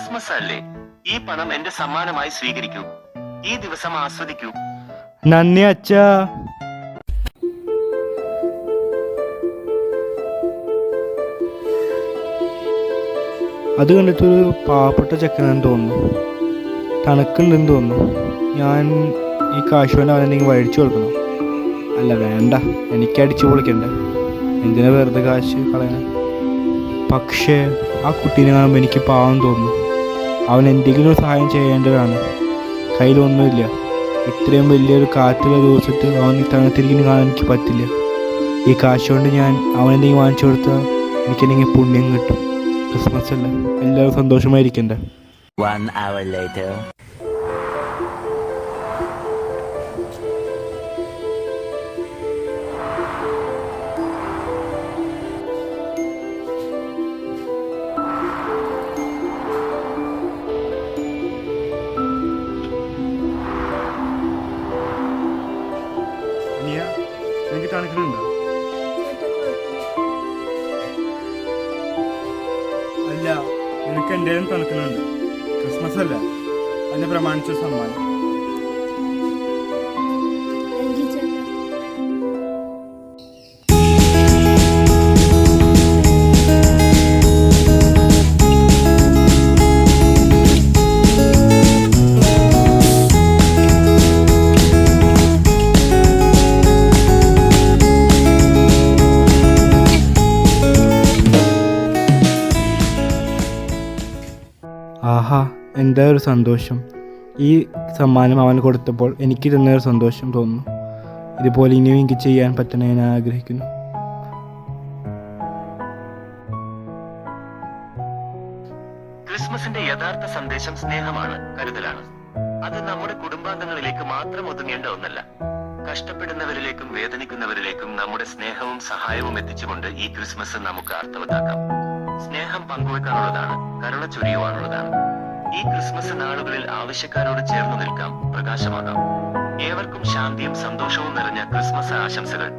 Christmas അല്ലേ? ഈ പണം എന്റെ സമ്മാനമായി സ്വീകരിക്കൂ. ഈ ദിവസം ആസ്വദിക്കൂ. നന്ദി അച്ഛാ. അത് കണ്ടിട്ടൊരു പാവപ്പെട്ട ചെക്കനെന്ന് തോന്നുന്നു. തണുക്കുണ്ടെന്ന് തോന്നുന്നു. ഞാൻ ഈ കൊണ്ട് അവനെന്തെങ്കിലും വഴിച്ചു കൊടുക്കണം? അല്ല വേണ്ട. എനിക്ക് അടിച്ചു പൊളിക്കണ്ട. എന്തിനാ വെറുതെ കാശ് കളയണം? പക്ഷേ ആ കുട്ടീനെ കാണുമ്പോൾ എനിക്ക് പാവം തോന്നുന്നു. അവൻ എന്തെങ്കിലും സഹായം ചെയ്യേണ്ടതാണ്. കയ്യിലൊന്നുമില്ല. ഇത്രയും വലിയൊരു കാറ്റുള്ള ദിവസത്ത് അവൻ തണുത്തിരിക്കുന്ന കാണാൻ എനിക്ക് പറ്റില്ല. ഈ കാശ് കൊണ്ട് ഞാൻ അവനെന്തെങ്കിലും വാങ്ങിച്ചു കൊടുത്താൽ എനിക്കെന്തെങ്കിലും പുണ്യം കിട്ടും. ക്രിസ്മസ് അല്ല? എല്ലാവരും സന്തോഷമായിരിക്കണ്ടേ? എനിക്ക് തണുക്കുന്നുണ്ടോ അല്ല എനിക്ക് എന്റെ തണുക്കുന്നുണ്ട് ക്രിസ്മസ് അല്ല. എന്നെ പ്രമാണിച്ച സമ്മാനം. ആഹാ എന്താ ഒരു സന്തോഷം. ഈ സമ്മാനം അവൻ കൊടുത്തപ്പോൾ എനിക്ക് തന്നെ ഒരു സന്തോഷം തോന്നുന്നു. ഇതുപോലെ ഇനിയും എനിക്ക് ചെയ്യാൻ പറ്റണേ ഞാൻ ആഗ്രഹിക്കുന്നു. ക്രിസ്മസിന്റെ യഥാർത്ഥ സന്ദേശം സ്നേഹമാണ് കരുതലാണ്. അത് നമ്മുടെ കുടുംബാംഗങ്ങളിലേക്ക് മാത്രം ഒതുങ്ങേണ്ട ഒന്നല്ല. കഷ്ടപ്പെടുന്നവരിലേക്കും വേദനിക്കുന്നവരിലേക്കും നമ്മുടെ സ്നേഹവും സഹായവും എത്തിച്ചുകൊണ്ട് ഈ ക്രിസ്മസ് നമുക്ക് അർത്ഥവത്താക്കാം. സ്നേഹം പങ്കുവെക്കാനുള്ളതാണ് കരുണ ചൊരിയുവാനുള്ളതാണ്. ഈ ക്രിസ്മസ് നാളുകളിൽ ആവശ്യക്കാരോട് ചേർന്ന് നിൽക്കാം പ്രകാശമാകാം ഏവർക്കും ശാന്തിയും സന്തോഷവും നിറഞ്ഞ ക്രിസ്മസ് ആശംസകൾ.